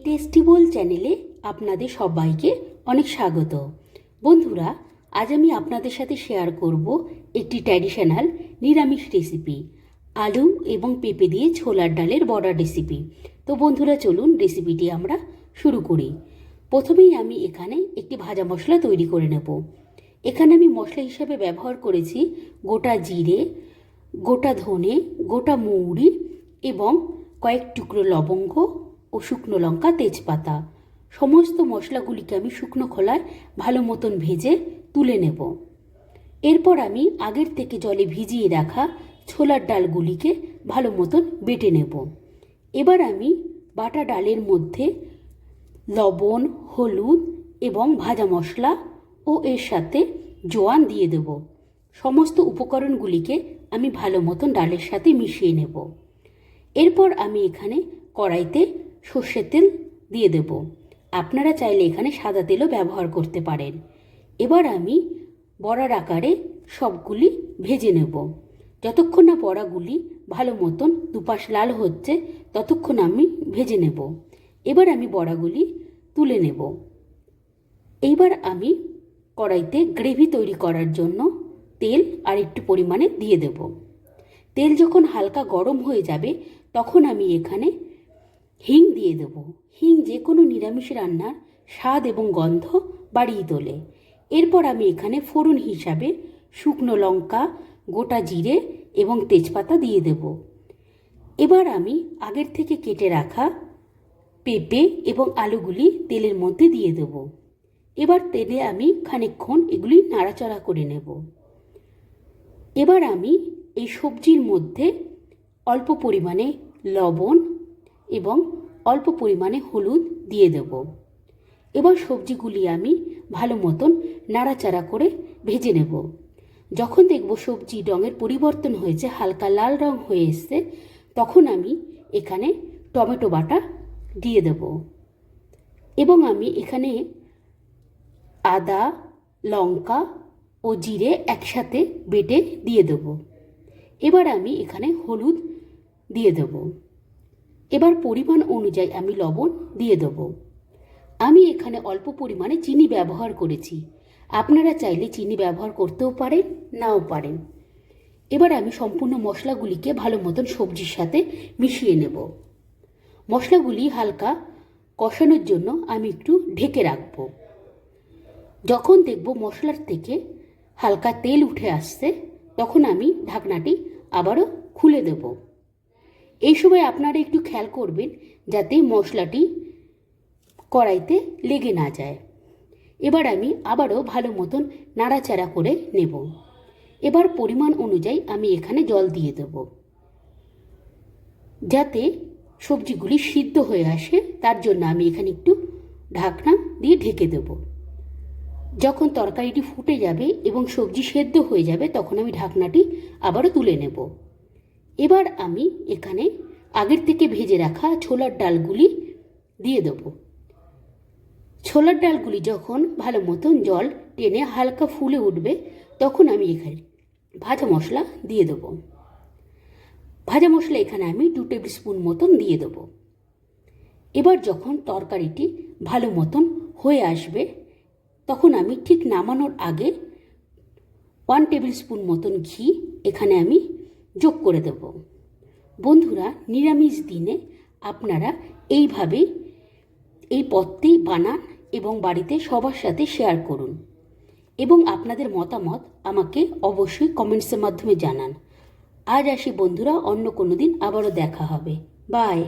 টেস্টিবল চ্যানেলে আপনাদের সবাইকে অনেক স্বাগত। বন্ধুরা, আজ আমি আপনাদের সাথে শেয়ার করব একটি ট্র্যাডিশনাল নিরামিষ রেসিপি আলু এবং পেঁপে দিয়ে ছোলার ডালের বড়া রেসিপি তো বন্ধুরা, চলুন রেসিপিটি আমরা শুরু করি। প্রথমেই আমি এখানে একটি ভাজা মশলা তৈরি করে নেব। এখানে আমি মশলা হিসাবে ব্যবহার করেছি গোটা জিরে, গোটা ধনে, গোটা মৌরি এবং কয়েক টুকরো লবঙ্গ ও শুকনো লঙ্কা তেজপাতা। সমস্ত মশলাগুলিকে আমি শুকনো খোলায় ভালো মতন ভেজে তুলে নেব। এরপর আমি আগের থেকে জলে ভিজিয়ে রাখা ছোলার ডালগুলিকে ভালো মতন বেটে নেব। এবার আমি বাটা ডালের মধ্যে লবণ, হলুদ এবং ভাজা মশলা ও এর সাথে জোয়ান দিয়ে দেব। সমস্ত উপকরণগুলিকে আমি ভালো মতন ডালের সাথে মিশিয়ে নেব। এরপর আমি এখানে কড়াইতে সর্ষের তেল দিয়ে দেব। আপনারা চাইলে এখানে সাদা তেলও ব্যবহার করতে পারেন। এবার আমি বড়ার আকারে সবগুলি ভেজে নেব। যতক্ষণ না বড়াগুলি ভালো মতন দুপাশ লাল হচ্ছে, ততক্ষণ আমি ভেজে নেব। এবার আমি বড়াগুলি তুলে নেব। এইবার আমি কড়াইতে গ্রেভি তৈরি করার জন্য তেল আর একটু পরিমাণে দিয়ে দেব। তেল যখন হালকা গরম হয়ে যাবে, তখন আমি এখানে হিং দিয়ে দেব। হিং যে কোনো নিরামিষ রান্নার স্বাদ এবং গন্ধ বাড়িয়ে তোলে। এরপর আমি এখানে ফোড়ন হিসাবে শুকনো লঙ্কা, গোটা জিরে এবং তেজপাতা দিয়ে দেব। এবার আমি আগের থেকে কেটে রাখা পেঁপে এবং আলুগুলি তেলের মধ্যে দিয়ে দেব। এবার তেলে আমি খানিকক্ষণ এগুলি নাড়াচাড়া করে নেব। এবার আমি এই সবজির মধ্যে অল্প পরিমাণে লবণ এবং অল্প পরিমাণে হলুদ দিয়ে দেব। এবার সবজিগুলি আমি ভালো মতন নাড়াচাড়া করে ভেজে নেব। যখন দেখব সবজি রঙের পরিবর্তন হয়েছে, হালকা লাল রং হয়ে এসছে, তখন আমি এখানে টমেটো বাটা দিয়ে দেব। এবং আমি এখানে আদা, লঙ্কা ও জিরে একসাথে বেটে দিয়ে দেব। এবার আমি এখানে হলুদ দিয়ে দেব। এবার পরিমাণ অনুযায়ী আমি লবণ দিয়ে দেব। আমি এখানে অল্প পরিমাণে চিনি ব্যবহার করেছি। আপনারা চাইলে চিনি ব্যবহার করতেও পারেন, নাও পারেন। এবার আমি সম্পূর্ণ মশলাগুলিকে ভালো মতন সবজির সাথে মিশিয়ে নেব। মশলাগুলি হালকা কষানোর জন্য আমি একটু ঢেকে রাখব। যখন দেখব মশলার থেকে হালকা তেল উঠে আসছে, তখন আমি ঢাকনাটি আবারও খুলে দেব। এই সময় আপনারা একটু খেয়াল করবেন যাতে মশলাটি কড়াইতে লেগে না যায়। এবার আমি আবারও ভালো মতন নাড়াচাড়া করে নেব। এবার পরিমাণ অনুযায়ী আমি এখানে জল দিয়ে দেব। যাতে সবজিগুলি সিদ্ধ হয়ে আসে, তার জন্য আমি এখানে একটু ঢাকনা দিয়ে ঢেকে দেবো। যখন তরকারিটি ফুটে যাবে এবং সবজি সেদ্ধ হয়ে যাবে, তখন আমি ঢাকনাটি আবারও তুলে নেব। এবার আমি এখানে আগের থেকে ভেজে রাখা ছোলার ডালগুলি দিয়ে দেব। ছোলার ডালগুলি যখন ভালো মতন জল টেনে হালকা ফুলে উঠবে, তখন আমি এখানে ভাজা মশলা দিয়ে দেব। ভাজা মশলা এখানে আমি দু টেবিল স্পুন মতন দিয়ে দেব। এবার যখন তরকারিটি ভালো মতন হয়ে আসবে, তখন আমি ঠিক নামানোর আগে ওয়ান টেবিল স্পুন মতন ঘি এখানে আমি যোগ করে দেব। বন্ধুরা, নিরামিষ দিনে আপনারা এইভাবেই এই পথটি বানান এবং বাড়িতে সবার সাথে শেয়ার করুন এবং আপনাদের মতামত আমাকে অবশ্যই কমেন্টসের মাধ্যমে জানান। আজ আসি বন্ধুরা, অন্য কোনো দিন আবারও দেখা হবে। বাই